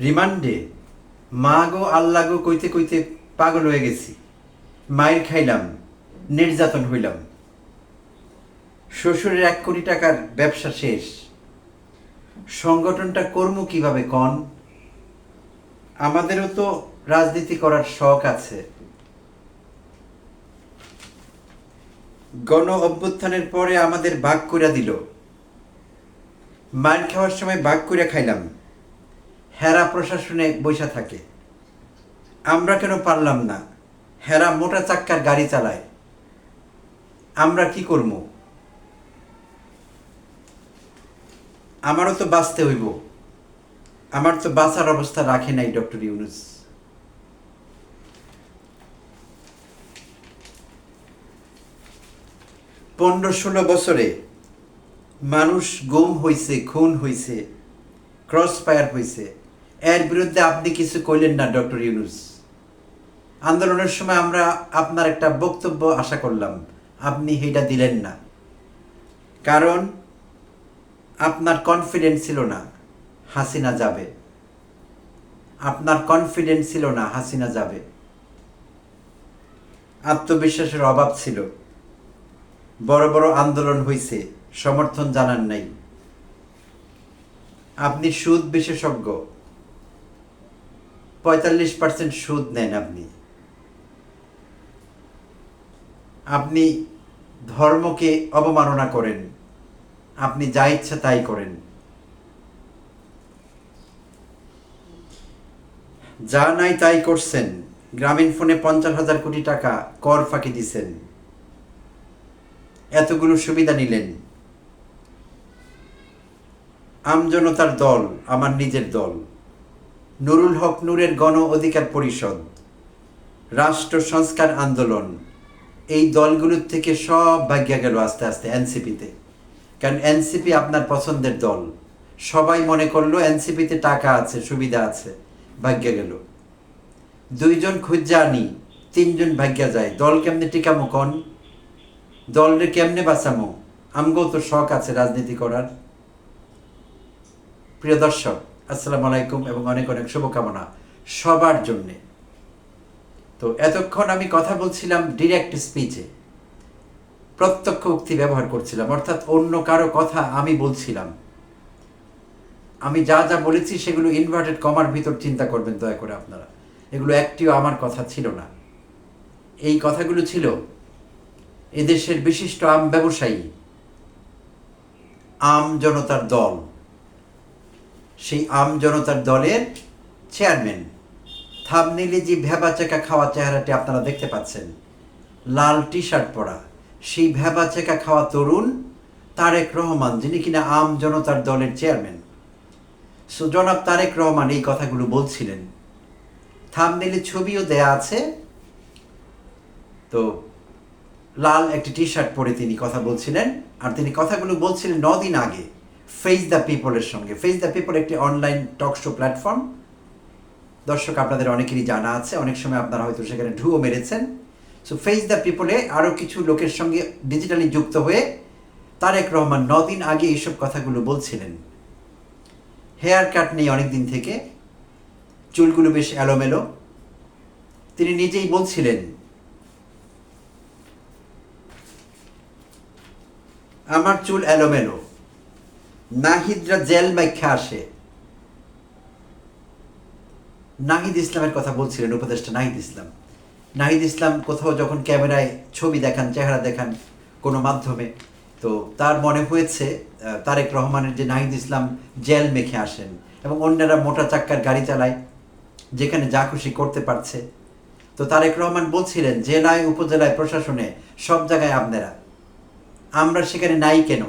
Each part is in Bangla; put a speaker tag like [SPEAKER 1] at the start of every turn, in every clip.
[SPEAKER 1] রিমান্ডে মা গো আল্লাহ গো কইতে কইতে পাগল হয়ে গেছি। মায়ের খাইলাম, নির্যাতন হইলাম। শ্বশুরের এক কোটি টাকার ব্যবসা শেষ। সংগঠনটা কর্ম কীভাবে কন? আমাদেরও তো রাজনীতি করার শখ আছে। গণ অভ্যুত্থানের পরে আমাদের ভাগ করে দিল। মার খাওয়ার সময় ভাগ করে খাইলাম। হেরা প্রশাসনে বৈশা থাকে। আমরা কেন পারলাম না? হেরা মোটা চাক্কার গাড়ি চালায়। আমরা কি করব? আমারও তো বাঁচতে হইব। আমার তো বাঁচার অবস্থা রাখে নাই ডক্টর ইউনুস। পনেরো ষোলো বছরে মানুষ গুম হইছে, খুন হইছে ক্রস ফায়ার হইছে। এর বিরুদ্ধে আপনি কিছু কইলেন না, ডক্টর ইউনুস। আন্দোলনের সময় আমরা আপনার একটা বক্তব্য আশা করলাম, আপনি সেইটা দিলেন না। কারণ আপনার কনফিডেন্স ছিল না, হাসিনা যাবে। আপনার কনফিডেন্স ছিল না, হাসিনা যাবে। আত্মবিশ্বাসের অভাব ছিল। বড় বড় আন্দোলন হইছে, সমর্থন জানান নাই। আপনি সুদ বিশেষজ্ঞ। পঁয়তাল্লিশ পার্সেন্ট সুদ নেন আপনি। আপনি ধর্মকে অবমাননা করেন। আপনি যা ইচ্ছা তাই করেন। যা নাই তাই করছেন। গ্রামীণ ফোনে পঞ্চাশ হাজার কোটি টাকা কর ফাঁকি দিছেন। এতগুলো সুবিধা নিলেন। আমজনতার দল, আমার নিজের দল। নুরুল হক নূরের গণ অধিকার পরিষদ। রাষ্ট্র সংস্কার আন্দোলন। এই দলগুলোর থেকে সব ভাগ্যা গেল আস্তে আস্তে এনসিপিতে। কারণ এনসিপি আপনার পছন্দের দল। সবাই মনে করল এনসিপিতে টাকা আছে, সুবিধা আছে, ভাগ্যা গেল। দুইজন খুঁজা আনি, তিনজন ভাগ্যা যায়। দল কেমনে টিকামো কন? দলরে কেমনে বাঁচামো? আমগো তো শখ আছে রাজনীতি করার। প্রিয় দর্শক আসসালামু আলাইকুম এবং অনেক অনেক শুভকামনা সবার জন্যে। তো এতক্ষণ আমি কথা বলছিলাম ডিরেক্ট স্পিচে প্রত্যক্ষ উক্তি ব্যবহার করছিলাম, অর্থাৎ অন্য কারও কথা আমি বলছিলাম। আমি যা যা বলেছি সেগুলো ইনভার্টেড কমার ভিতর চিন্তা করবেন দয়া করে আপনারা। এগুলো একটিও আমার কথা ছিল না। এই কথাগুলো ছিল, এদেশের বিশিষ্ট আম ব্যবসায়ী, আম জনতার দল। সেই আম জনতার দলের চেয়ারম্যান। থামনিলে যে ভেবা চেকা খাওয়া চেহারাটি আপনারা দেখতে পাচ্ছেন, লাল টি শার্ট পরা। সেই ভেবা চেকা খাওয়া তরুণ তারেক রহমান, যিনি কিনা আম জনতার দলের চেয়ারম্যান। সো জনাব তারেক রহমান এই কথাগুলো বলছিলেন। থামনেলে ছবিও দেয়া আছে। তো লাল একটি টি শার্ট পরে তিনি কথা বলছিলেন। আর তিনি কথাগুলো বলছিলেন নদিন আগে। ফেস দ্য পিপলের সঙ্গে। ফেস দ্য পিপল একটি অনলাইন টক শো প্ল্যাটফর্ম দর্শক, আপনাদের অনেকেরই জানা আছে। অনেক সময় আপনারা হয়তো সেখানে ঢুও মেরেছেন। সো ফেস দ্য পিপলে আরও কিছু লোকের সঙ্গে ডিজিটালি যুক্ত হয়ে তারেক রহমান নদিন আগে এইসব কথাগুলো বলছিলেন। হেয়ার কাট নেই অনেক দিন থেকে। চুলগুলো বেশ এলোমেলো। তিনি নিজেই বলছিলেন, আমার চুল এলোমেলো। নাহিদরা জেল ব্যাখ্যা আসে। নাহিদ ইসলামের কথা বলছিলেন উপদেষ্টা নাহিদ ইসলাম। নাহিদ ইসলাম কোথাও যখন ক্যামেরায় ছবি দেখান, চেহারা দেখান কোনো মাধ্যমে, তো তার মনে হয়েছে তারেক রহমানের যে নাহিদ ইসলাম জেল মেখে আসেন এবং অন্যরা মোটা চাক্কার গাড়ি চালায়, যেখানে যা খুশি করতে পারছে। তো তারেক রহমান বলছিলেন, জেলায়, উপজেলায়, প্রশাসনে সব জায়গায় আপনারা। আমরা সেখানে নাই কেন?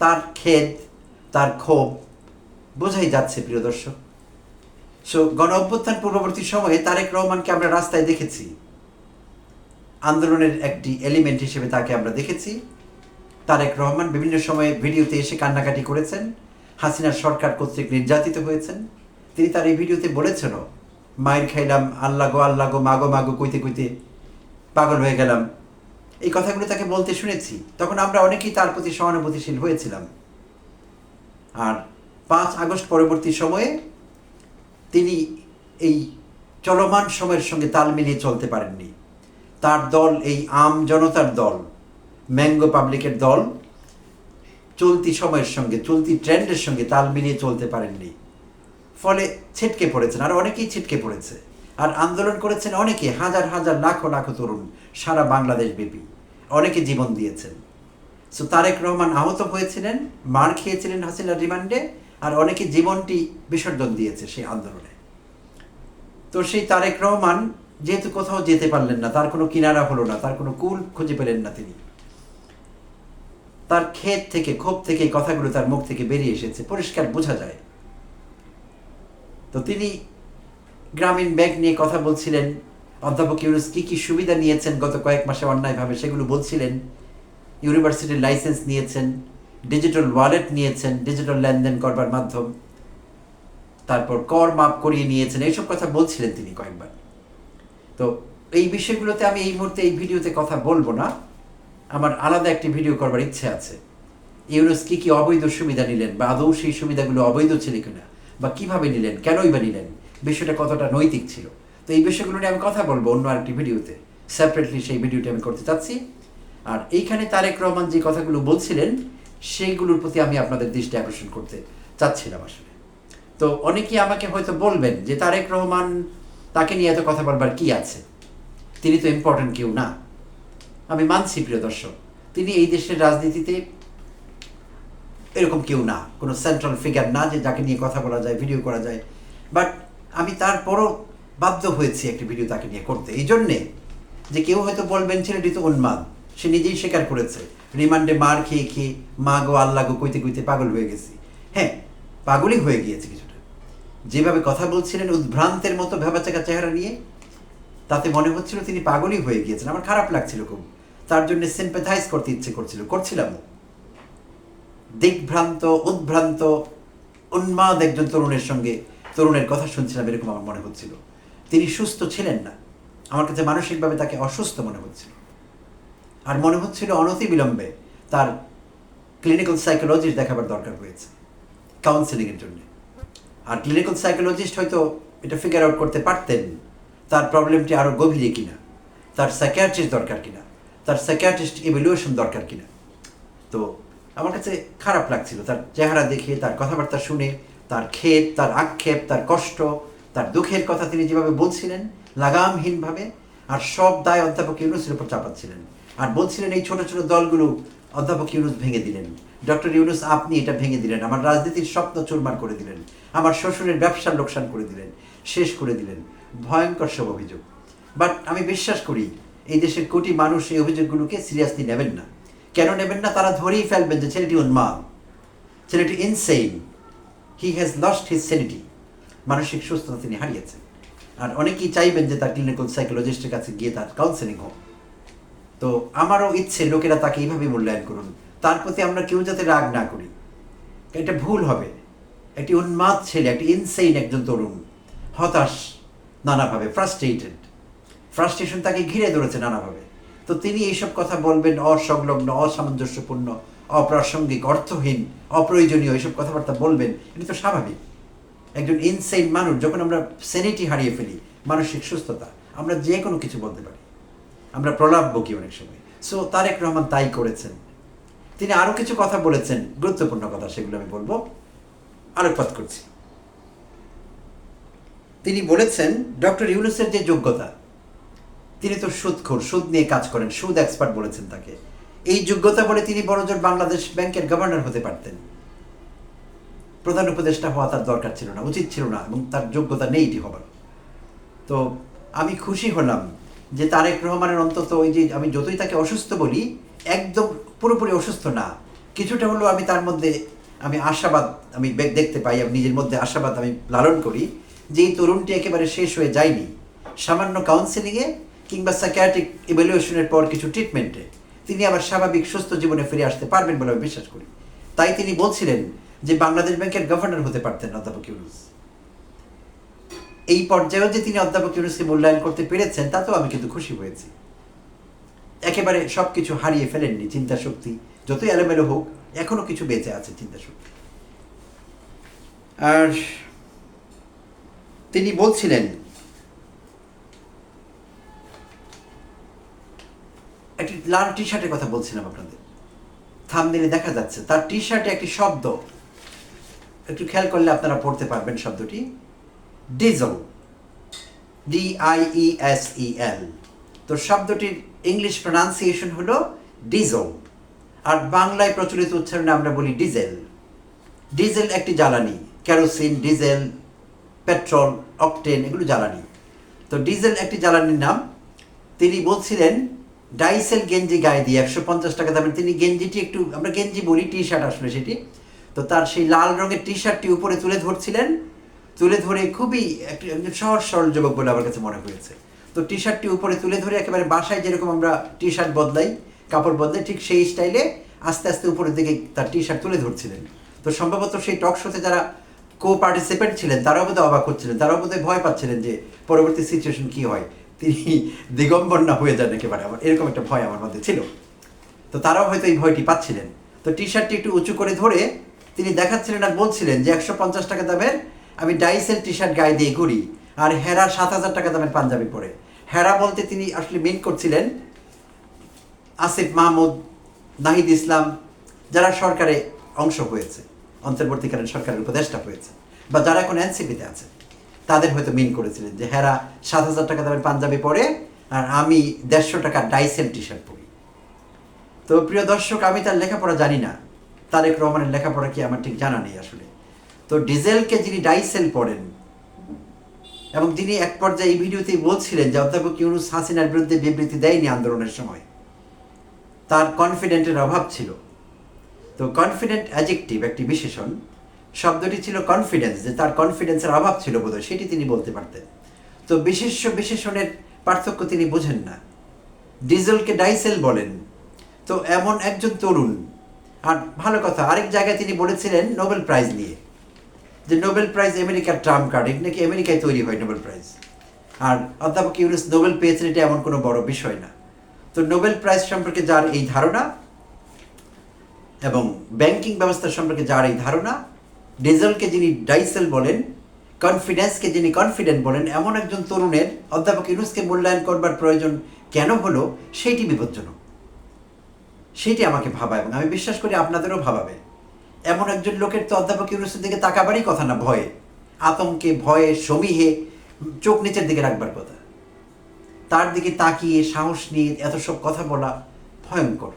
[SPEAKER 1] তার খেদ তার ক্ষোভ বোঝাই যাচ্ছে, প্রিয় দর্শক। সো গণ অভ্যুত্থান পূর্ববর্তী সময়ে তারেক রহমানকে আমরা রাস্তায় দেখেছি। আন্দোলনের একটি এলিমেন্ট হিসেবে তাকে আমরা দেখেছি। তারেক রহমান বিভিন্ন সময়ে ভিডিওতে এসে কান্নাকাটি করেছেন। হাসিনার সরকার কর্তৃক নির্যাতিত হয়েছেন। তিনি তার এই ভিডিওতে বলেছেনও, মায়ের খাইলাম, আল্লাগো আল্লাগো, মাগো মাগো, কইতে কইতে পাগল হয়ে গেলাম। এই কথাগুলো তাকে বলতে শুনেছি। তখন আমরা অনেকেই তার প্রতি সহানুভূতিশীল হয়েছিলাম। আর পাঁচ আগস্ট পরবর্তী সময়ে তিনি এই চলমান সময়ের সঙ্গে তাল মিলিয়ে চলতে পারেননি। তার দল, এই আম জনতার দল, ম্যাঙ্গো পাবলিকের দল, চলতি সময়ের সঙ্গে, চলতি ট্রেন্ডের সঙ্গে তাল মিলিয়ে চলতে পারেননি। ফলে ছিটকে পড়েছেন, আর অনেকেই ছিটকে পড়েছে। আর আন্দোলন করেছেন অনেকে, হাজার হাজার, লাখো লাখো তরুণ, সারা বাংলাদেশ ব্যাপী অনেকে জীবন দিয়েছেন। সো তারেক রহমান আহত হয়েছিলেন, মার খেয়েছিলেন হাসিনার রিমান্ডে, আর অনেকে জীবনটি বিসর্জন দিয়েছে সেই আন্দোলনে। তো সেই তারেক রহমান যেহেতু কোথাও যেতে পারলেন না, তার কোনো কিনারা হলো না, তার কোনো কুল খুঁজে পেলেন না তিনি। তার ক্ষেত থেকে, ক্ষোভ থেকে কথাগুলো তার মুখ থেকে বেরিয়ে এসেছে, পরিষ্কার বোঝা যায়। তো তিনি গ্রামীণ ব্যাংক নিয়ে কথা বলছিলেন অধ্যাপক ইউনুস কি কি সুবিধা নিয়েছেন গত কয়েক মাসে অন্যায়ভাবে? সেগুলো বলছিলেন। ইউনিভার্সিটির লাইসেন্স নিয়েছেন, ডিজিটাল ওয়ালেট নিয়েছেন, ডিজিটাল লেনদেন করবার মাধ্যম, তারপর কর মাপ করিয়ে নিয়েছেন, এইসব কথা বলছিলেন তিনি কয়েকবার। তো এই বিষয়গুলোতে আমি এই মুহূর্তে এই ভিডিওতে কথা বলব না। আমার আলাদা একটি ভিডিও করবার ইচ্ছে আছে। ইউনুস কি কি অবৈধ সুবিধা নিলেন বা আদৌ সেই সুবিধাগুলো অবৈধ ছিল কিনা বা কীভাবে নিলেন, কেনই বা নিলেন? বিষয়টা কতটা নৈতিক ছিল? তো এই বিষয়গুলো নিয়ে আমি কথা বলব অন্য আরেকটি ভিডিওতে। সেপারেটলি সেই ভিডিওটি আমি করতে চাচ্ছি। আর এইখানে তারেক রহমান যে কথাগুলো বলছিলেন, সেইগুলোর প্রতি আমি আপনাদের দৃষ্টি আকর্ষণ করতে চাচ্ছিলাম আসলে। তো অনেকেই আমাকে হয়তো বলবেন যে তারেক রহমান তাকে নিয়ে এত কথা বলবার কি আছে? তিনি তো ইম্পর্টেন্ট কেউ না। আমি মানছি প্রিয় দর্শক, তিনি এই দেশের রাজনীতিতে এরকম কেউ না। কোনো সেন্ট্রাল ফিগার না যে যাকে নিয়ে কথা বলা যায় ভিডিও করা যায়। বাট আমি তারপরও বাধ্য হয়েছি একটি ভিডিও তাকে নিয়ে করতে। এই জন্যে যে কেউ হয়তো বলবেন, ছেলেটি তো উন্মাদ। সে নিজেই স্বীকার করেছে। রিমান্ডে মার খেয়ে খেয়ে মা গো আল্লাহ গো কইতে কইতে পাগল হয়ে গেছি। হ্যাঁ পাগলই হয়ে গিয়েছে কিছুটা। যেভাবে কথা বলছিলেন উদ্ভ্রান্তের মতো ভেবাচাকা চেহারা নিয়ে, তাতে মনে হচ্ছিল তিনি পাগলই হয়ে গিয়েছেন। আমার খারাপ লাগছিল খুব। তার জন্য সিম্পাথাইজ করতে ইচ্ছে করছিল। করছিলামও। দিগ্ভ্রান্ত উদ্ভ্রান্ত, উন্মাদ একজন তরুণের সঙ্গে তরুণের কথা শুনছিলাম, এরকম আমার মনে হচ্ছিল। তিনি সুস্থ ছিলেন না। আমার কাছে মানসিকভাবে তাকে অসুস্থ মনে হচ্ছিল। আর মনে হচ্ছিল অনতি বিলম্বে তার ক্লিনিক্যাল সাইকোলজিস্ট দেখাবার দরকার হয়েছে কাউন্সেলিংয়ের জন্য। আর ক্লিনিক্যাল সাইকোলজিস্ট হয়তো এটা ফিগার আউট করতে পারতেন, তার প্রবলেমটি আরও গভীরে কিনা, তার সাইকিয়াট্রিস্ট দরকার কিনা, তার সাইকিয়াট্রিস্ট ইভ্যালুয়েশন দরকার কিনা। তো আমার কাছে খারাপ লাগছিল, তার চেহারা দেখে, তার কথাবার্তা শুনে, তার ক্ষেপ, তার আক্ষেপ, তার কষ্ট তার দুঃখের কথা তিনি যেভাবে বলছিলেন, লাগামহীনভাবে, আর সব দায় অধ্যাপক ইউনুসের উপর চাপাচ্ছিলেন। আর বলছিলেন, এই ছোট ছোট দলগুলো অধ্যাপক ইউনুস ভেঙে দিলেন। ডক্টর ইউনুস, আপনি এটা ভেঙে দিলেন। আমার রাজনীতির স্বপ্ন চুরমার করে দিলেন। আমার শ্বশুরের ব্যবসার লোকসান করে দিলেন। শেষ করে দিলেন। ভয়ঙ্কর সব অভিযোগ। বাট আমি বিশ্বাস করি, এই দেশের কোটি মানুষ এই অভিযোগগুলোকে সিরিয়াসলি নেবেন না। কেন নেবেন না? তারা ধরেই ফেলবেন যে ছেলেটি উন্মাদ। ছেলেটি insane he has lost his sanity মানসিক সুস্থতা তিনি হারিয়েছেন। আর অনেকেই চাইবেন যে তার ক্লিনিক্যাল সাইকোলজিস্টের কাছে গিয়ে তার কাউন্সেলিং হোক। তো আমারও ইচ্ছে লোকেরা তাকে এইভাবে মূল্যায়ন করুন। তার প্রতি আমরা কেউ যাতে রাগ না করি। এটা ভুল হবে। একটি উন্মাদ ছেলে, একটি ইনসেইন একজন তরুণ, হতাশ, নানাভাবে ফ্রাস্ট্রেটেড ফ্রাস্ট্রেশন তাকে ঘিরে ধরেছে নানাভাবে। তো তিনি এইসব কথা বলবেন, অসংলগ্ন, অসামঞ্জস্যপূর্ণ, অপ্রাসঙ্গিক, অর্থহীন, অপ্রয়োজনীয় এইসব কথাবার্তা বলবেন, এটা তো স্বাভাবিক। একজন ইনসেইন মানুষ, যখন আমরা সেনিটি হারিয়ে ফেলি, মানসিক সুস্থতা, আমরা যে কোনো কিছু বলতে পারি। আমরা প্রলাপ বকি অনেক সময়। সো তারেক রহমান তাই করেছেন। তিনি আরও কিছু কথা বলেছেন, গুরুত্বপূর্ণ কথা, সেগুলো আমি বলব। আলোকপাত করছি। তিনি বলেছেন, ডক্টর ইউনুসের যে যোগ্যতা, তিনি তো সুদখোর, সুদ নিয়ে কাজ করেন, সুদ এক্সপার্ট বলেছেন তাকে। এই যোগ্যতা বলে তিনি বড়জোর বাংলাদেশ ব্যাংকের গভর্নর হতে পারতেন। প্রধান উপদেষ্টা হওয়া তার দরকার ছিল না, উচিত ছিল না এবং তার যোগ্যতা নেই এটি হবার তো আমি খুশি হলাম যে তারেক রহমানের অন্তত ওই যে আমি যতই তাকে অসুস্থ বলি, একদম পুরোপুরি অসুস্থ না। কিছুটা হলেও আমি তার মধ্যে আমি আশাবাদ আমি দেখতে পাই, আমি নিজের মধ্যে আশাবাদ আমি লালন করি যে এই তরুণটি একেবারে শেষ হয়ে যায়নি। সামান্য কাউন্সেলিংয়ে কিংবা সাইকিয়াট্রিক ইভ্যালুয়েশনের পর কিছু ট্রিটমেন্টে তিনি আবার স্বাভাবিক সুস্থ জীবনে ফিরে আসতে পারবেন বলে আমি বিশ্বাস করি। তাই তিনি বলছিলেন যে বাংলাদেশ ব্যাংকের গভর্নর হতে পারতেন অধ্যাপক ইউনুস। এই পর্যায়েও যে তিনি অধ্যাপক ইউনুসকে মূল্যায়ন করতে পেরেছেন, তাতেও আমি কিন্তু খুশি হয়েছি। একেবারে সব কিছু হারিয়ে ফেলেননি চিন্তা শক্তি যতই এলোমেলো হোক, এখনও কিছু বেঁচে আছে চিন্তা শক্তি আর তিনি বলছিলেন, একটি লাল টি শার্টের কথা বলছিলাম আপনাদের। থামদিনে দেখা যাচ্ছে, তার টি শার্টে একটি শব্দ একটু খেয়াল করলে আপনারা পড়তে পারবেন শব্দটি। Diesel D I E S E L তো শব্দটির ইংলিশ প্রনাউন্সিয়েশন হলো ডিজল আর বাংলায় প্রচলিত উচ্চারণে আমরা বলি ডিজেল ডিজেল একটি জ্বালানি। কেরোসিন ডিজেল পেট্রোল অকটেন এগুলো জ্বালানি। তো ডিজেল একটি জ্বালানির নাম। তিনি বলছিলেন, ডাইসেল গেঞ্জি গায়ে দিয়ে একশো পঞ্চাশ টাকা দামের। তিনি গেঞ্জিটি একটু, আমরা গেঞ্জি বলি টি শার্ট আসলে সেটি। তো তার সেই লাল রঙের টি শার্টটি উপরে তুলে ধরছিলেন। তুলে ধরে খুবই একজন সহজ সরল যুবক বলে আমার কাছে মনে হয়েছে। তো টি শার্টটি উপরে তুলে ধরে একেবারে বাসায় যেরকম আমরা টি শার্ট বদলাই, কাপড় বদলাই, ঠিক সেই স্টাইলে আস্তে আস্তে উপরের দিকে তার টি শার্ট তুলে ধরছিলেন। তো সম্ভবত সেই টক শোতে যারা কো পার্টিসিপেন্ট ছিলেন, তারাও বোধহয় অবাক হচ্ছিলেন, তারাও বোধহয় ভয় পাচ্ছিলেন যে পরবর্তী সিচুয়েশন কি হয়। তিনি দিগম্বর না হয়ে যান একেবারে, আমার এরকম একটা ভয় আমার মধ্যে ছিল। তো তারাও হয়তো এই ভয়টি পাচ্ছিলেন। তো টি শার্টটি একটু উঁচু করে ধরে তিনি দেখাচ্ছিলেন আর বলছিলেন যে একশো পঞ্চাশ টাকা দামের আমি ডাইসেল টি শার্ট গায়ে দিয়ে ঘুরি আর হেরা সাত হাজার টাকা দামের পাঞ্জাবি পরে। হেরা বলতে তিনি আসলে মিন করছিলেন আসিফ মাহমুদ, নাহিদ ইসলাম, যারা সরকারে অংশ হয়েছে, অন্তর্বর্তীকালীন সরকারের উপদেষ্টা হয়েছে, বা যারা এখন এনসিপিতে আছে, তাদের হয়তো মিন করেছিলেন যে হেরা সাত হাজার টাকা দামের পাঞ্জাবি পরে আর আমি দেড়শো টাকা ডাইসেল টি শার্ট পরি। তো প্রিয় দর্শক, আমি তার লেখাপড়া জানি না তারেক রহমানের লেখাপড়া কি আমার ঠিক জানা নেই আসলে। তো ডিজেলকে যিনি ডাইসেল পড়েন, এবং তিনি এক পর্যায়ে এই ভিডিওতেই বলছিলেন যে অধ্যাপক ইউনুস হাসিনার বিরুদ্ধে বিবৃতি দেয়নি আন্দোলনের সময়, তার কনফিডেন্টের অভাব ছিল। তো কনফিডেন্ট অ্যাজেক্টিভ একটি বিশেষণ, শব্দটি ছিল কনফিডেন্স, যে তার কনফিডেন্সের অভাব ছিল বোধহয়, সেটি তিনি বলতে পারতেন। তো বিশেষ্য বিশেষণের পার্থক্য তিনি বোঝেন না। ডিজেলকে ডাইসেল বলেন। তো এমন একজন তরুণ আর ভালো কথা। আরেক জায়গায় তিনি বলেছিলেন নোবেল প্রাইজ নিয়ে, যে নোবেল প্রাইজ আমেরিকার ট্রাম্প কার্ড এটা নাকি আমেরিকায় তৈরি হয় নোবেল প্রাইজ। আর অধ্যাপক ইউনুস নোবেল পেয়েছেন, এটা এমন কোনো বড় বিষয় না। তো নোবেল প্রাইজ সম্পর্কে যার এই ধারণা, এবং ব্যাংকিং ব্যবস্থা সম্পর্কে যার এই ধারণা, ডিজেলকে যিনি ডাইসেল বলেন, কনফিডেন্সকে যিনি কনফিডেন্ট বলেন, এমন একজন তরুণের অধ্যাপক ইউনুসকে মূল্যায়ন করবার প্রয়োজন কেন হলো, সেইটি বিপজ্জনক। সেইটি আমাকে ভাবা এবং আমি বিশ্বাস করি আপনাদেরও ভাবাবে। এমন একজন লোকের তো অধ্যাপক ইউনুসের দিকে তাকাবারই কথা না, ভয়ে। আতঙ্কে, ভয়ে, সমীহে, চোখ নিচের দিকে রাখবার কথা। তার দিকে তাকিয়ে সাহস নিয়ে এত সব কথা বলা ভয়ঙ্কর।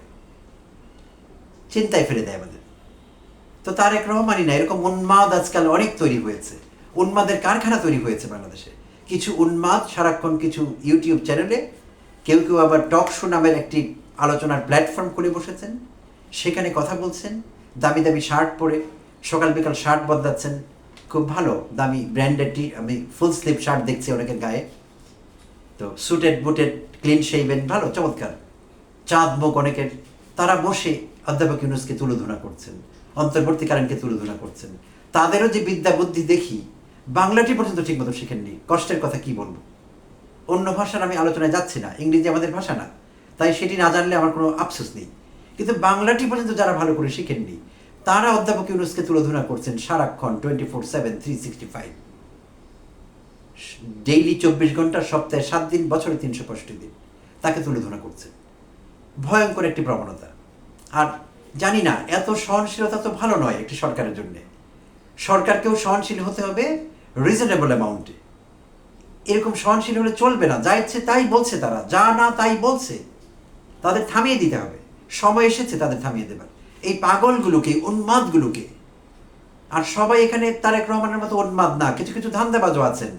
[SPEAKER 1] চিন্তায় ফেলে দেয় আমাদের। তো তার এক রহমানই না, এরকম উন্মাদ আজকাল অনেক তৈরি হয়েছে। উন্মাদের কারখানা তৈরি হয়েছে বাংলাদেশে। কিছু উন্মাদ সারাক্ষণ কিছু ইউটিউব চ্যানেলে, কেউ কেউ আবার টক শো নামের একটি আলোচনার প্ল্যাটফর্ম খুলে বসেছেন, সেখানে কথা বলছেন, দামি দামি শার্ট পরে সকাল বিকাল শার্ট বদলাচ্ছেন। খুব ভালো, দামি ব্র্যান্ডেড টি, আমি ফুল স্লিভ শার্ট দেখছি অনেকের গায়ে। তো সুটেড বুটেড ক্লিন শেভেন ভালো, চমৎকার। চাঁদ মুখ অনেকের, তারা বসে অধ্যাপক ইউনুসকে তুলোধনা করছেন, অন্তর্বর্তীকালীনকে তুলোধনা করছেন। তাদেরও যে বিদ্যা বুদ্ধি দেখি, বাংলাটি পর্যন্ত ঠিকমতো শিখেননি। কষ্টের কথা কি বলব? অন্য ভাষার আমি আলোচনায় যাচ্ছি না, ইংরেজি আমাদের ভাষা না। তাই সেটি না জানলে আমার কোনো আফসোস নেই। কিন্তু বাংলাটি পর্যন্ত যারা ভালো করে শিখেননি, তারা অধ্যাপক ইউনুসকে তুলোধনা করছেন সারাক্ষণ twenty four seven three sixty five daily চব্বিশ ঘণ্টা, সপ্তাহে সাত দিন, বছরে তিনশো পঁয়ষট্টি দিন তাকে তুলোধনা করছে ভয়ঙ্কর একটি প্রবণতা। আর জানি না, এত সহনশীলতা তো ভালো নয় একটি সরকারের জন্য। সরকারকেও সহনশীল হতে হবে রিজনেবল অ্যামাউন্টে এরকম সহনশীল হলে চলবে না, যা ইচ্ছে তাই বলছে তারা, যা না তাই বলছে। তাদের থামিয়ে দিতে হবে। সময় এসেছে তাদের থামিয়ে দেবার। এই পাগলগুলোকে, উন্মাদগুলোকে। আর সবাই এখানে তারেক রহমানের মতো উন্মাদ না। কিছু কিছু ধান্দাবাজও আছেন।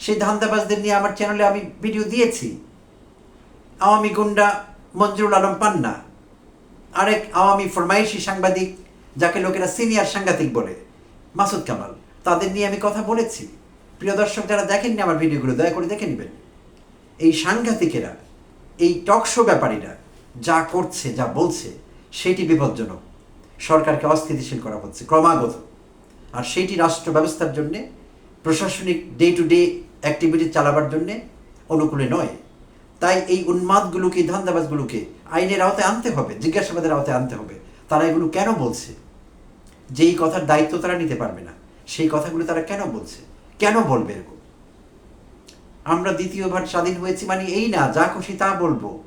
[SPEAKER 1] সেই ধান্দাবাজদের নিয়ে আমার চ্যানেলে আমি ভিডিও দিয়েছি। আওয়ামী গুন্ডা মঞ্জুরুল আলম পান্না। আরেক আওয়ামী ফরমাইশি সাংবাদিক, যাকে লোকেরা সিনিয়র সাংঘাতিক বলে, মাসুদ কামাল। তাদের নিয়ে আমি কথা বলেছি। প্রিয় দর্শক, যারা দেখেননি আমার ভিডিওগুলো দয়া করে দেখে নেবেন। এই সাংঘাতিকেরা এই টকশো ব্যাপারীরা যা করছে, যা বলছে, সেটি বিপজ্জনক। সরকারকে অস্থিতিশীল করা হচ্ছে, ক্রমাগত। আর সেইটি রাষ্ট্র ব্যবস্থার জন্যে, প্রশাসনিক ডে টু ডে অ্যাক্টিভিটি চালাবার জন্যে অনুকূলে নয়। তাই এই উন্মাদগুলোকে, ধান্দাবাজগুলোকে আইনের আওতায় আনতে হবে, জিজ্ঞাসাবাদের আওতায় আনতে হবে। তারা এগুলো কেন বলছে? যেই কথার দায়িত্ব তারা নিতে পারবে না, সেই কথাগুলো তারা কেন বলছে? কেন বলবে এরকম? আমরা দ্বিতীয়বার স্বাধীন হয়েছি মানে এই না, যা খুশি তা বলব।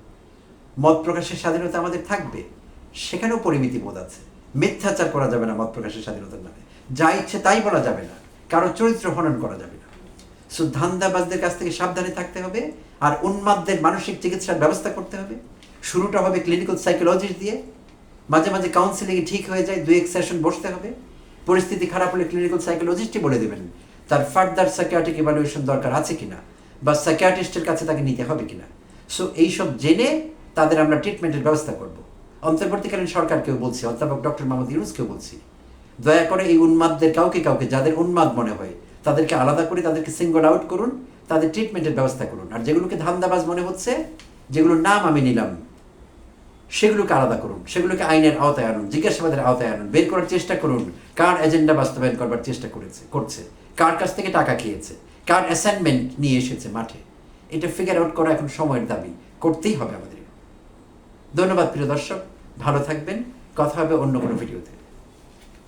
[SPEAKER 1] মত প্রকাশের স্বাধীনতা আমাদের থাকবে। সেখানেও পরিমিতি বোধ আছে। মিথ্যাচার করা যাবে না মত প্রকাশের স্বাধীনতার নামে। যা ইচ্ছে তাই বলা যাবে না। কারও চরিত্র হনন করা যাবে না। সো কাছ থেকে সাবধানে থাকতে হবে আর উন্মাদদের মানসিক চিকিৎসার ব্যবস্থা করতে হবে। শুরুটা হবে ক্লিনিক্যাল সাইকোলজিস্ট দিয়ে। মাঝে মাঝে কাউন্সিলিংয়ে ঠিক হয়ে যায়, দুই এক সেশন বসতে হবে। পরিস্থিতি খারাপ হলে ক্লিনিক্যাল সাইকোলজিস্টই বলে দেবেন, তার ফার্দার সাইকিয়াট্রিক ইভ্যালুয়েশন দরকার আছে কিনা? বা সাইকিয়াট্রিস্টের কাছে তাকে নিতে হবে কিনা। সো এইসব জেনে তাদের আমরা ট্রিটমেন্টের ব্যবস্থা করব। অন্তর্বর্তীকালীন সরকারকেও বলছি, অধ্যাপক ডক্টর মোহাম্মদ ইউনুসকেও বলছি। দয়া করে এই উন্মাদদের কাউকে কাউকে, যাদের উন্মাদ মনে হয়, তাদেরকে আলাদা করে তাদেরকে সিঙ্গল আউট করুন, তাদের ট্রিটমেন্টের ব্যবস্থা করুন। আর যেগুলোকে ধান্দাবাজ মনে হচ্ছে, যেগুলোর নাম আমি নিলাম, সেগুলোকে আলাদা করুন, সেগুলোকে আইনের আওতায় আনুন, জিজ্ঞাসাবাদের আওতায় আনুন, বের করার চেষ্টা করুন, কার এজেন্ডা বাস্তবায়ন করবার চেষ্টা করেছে, করছে, কার কাছ থেকে টাকা খেয়েছে। কার অ্যাসাইনমেন্ট নিয়ে এসেছে মাঠে, এটা ফিগার আউট করা এখন সময়ের দাবি, করতেই হবে আমাদের। ধন্যবাদ প্রিয় দর্শক, ভালো থাকবেন, কথা হবে অন্য কোনো ভিডিওতে